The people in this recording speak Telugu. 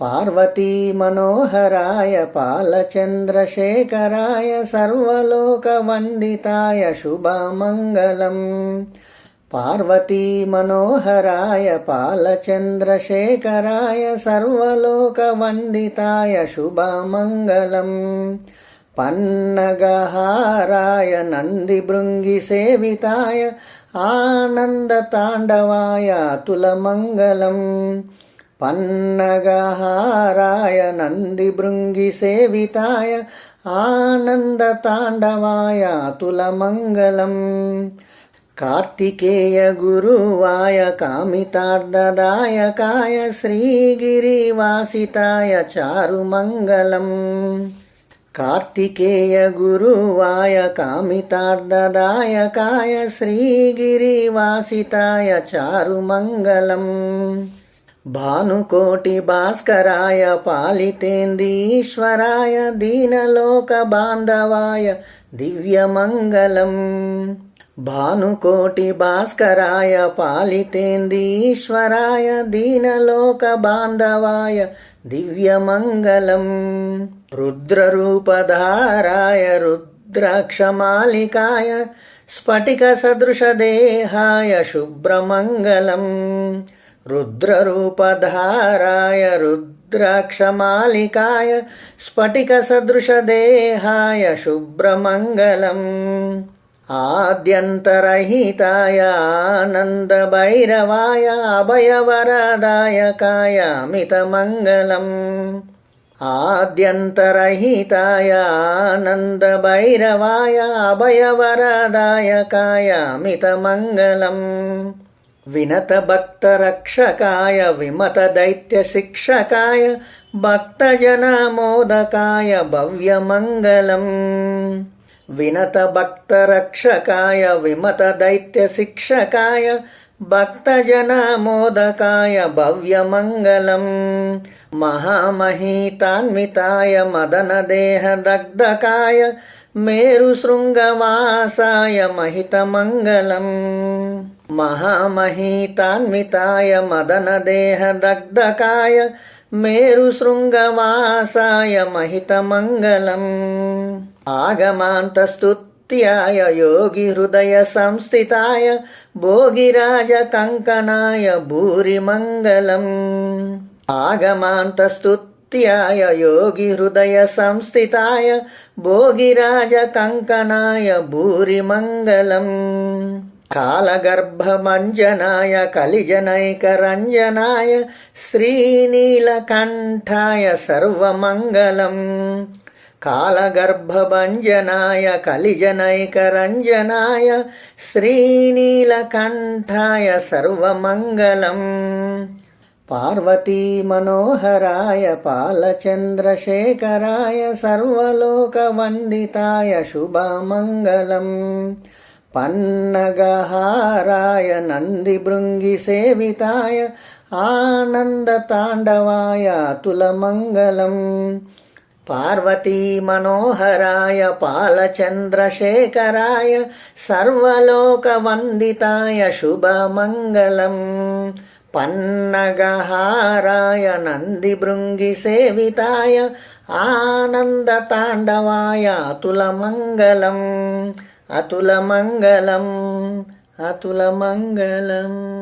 पार्वतीमनोहराय पालचन्द्रशेखराय सर्वलोकवन्दिताय शुभमङ्गलम् पार्वतीमनोहराय पालचन्द्रशेखराय सर्वलोकवन्दिताय शुभमङ्गलम् पन्नगहाराय नन्दिभृङ्गिसेविताय आनन्दताण्डवाय పన్నగహారాయ నంది భృంగి సేవితాయ ఆనంద తాండవాయ అతుల మంగళం. కార్తికేయ గురువాయ కామితార్థదాయకాయ శ్రీగిరివాసితాయ చారుమంగళం. కార్తికేయ గురువాయ కామితార్థదాయకాయ శ్రీగిరివాసితాయ చారుమంగళం. భానుకోటి భాస్కరాయ పాలితేందీశ్వరాయ దీనలోక బాంధవాయ దివ్యమంగళం. భానుకోటి భాస్కరాయ పాలితేందీశ్వరాయ దీనలోక బాంధవాయ దివ్యమంగళం. రుద్రరూపధారాయ రుద్రాక్షమాలికాయ స్ఫటికసదృశదేహాయ శుభ్రమంగళం. रुद्ररूपधाराय रुद्राक्षमालिकाय स्फटिकसदृशदेहाय शुभ्रमङ्गलम् आद्यन्तरहिताय आनन्दभैरवाय अभयवरदायकाय अमितमङ्गलम् आद्यन्तरहिताय आनन्दभैरवाय अभयवरदायकाय अमितमङ्गलम् विनतभक्तरक्षकाय विमतदैत्यशिक्षकाय भक्तजनमोदकाय भव्यमङ्गलम् विनतभक्तरक्षकाय विमतदैत्यशिक्षकाय भक्तजनमोदकाय भव्यमङ्गलम् महामहीतान्विताय मदनदेहदग्धकाय మేరు శృంగవాసాయ మహిత మంగళం మహామహితాన్వితాయ మదన దేహ దగ్ధకాయ మేరు శృంగవాసాయ మహిత మంగళం మహితమంగళం. ఆగమాంతస్తుత్యాయ యోగి హృదయ సంస్థితాయ భోగిరాజ కంకణాయ భూరి భూరిమంగళం. ఆగమాంతస్తుత్ నిత్యాయ యోగి హృదయ సంస్థితాయ భోగిరాజ కంకణాయ భూరిమంగళం కాళగర్భమంజనాయ కలిజనైకరంజనాయ శ్రీనీలకంఠాయ సర్వమంగళం కాళగర్భభంజనాయ కలిజనైకరంజనాయ శ్రీనీలకంఠాయ సర్వమంగళం पार्वतीमनोहराय पालचन्द्रशेखराय सर्वलोकवन्दिताय शुभमङ्गलम् पन्नगहाराय नन्दिभृङ्गिसेविताय आनन्दताण्डवाय अतुलमङ्गलम् पार्वतीमनोहराय पालचन्द्रशेखराय सर्वलोकवन्दिताय शुभमङ्गलम् పన్నగహారాయ నంది భృంగి సేవితాయ ఆనంద తాండవాయ అతుల మంగళం అతుల మంగళం అతుల మంగళం.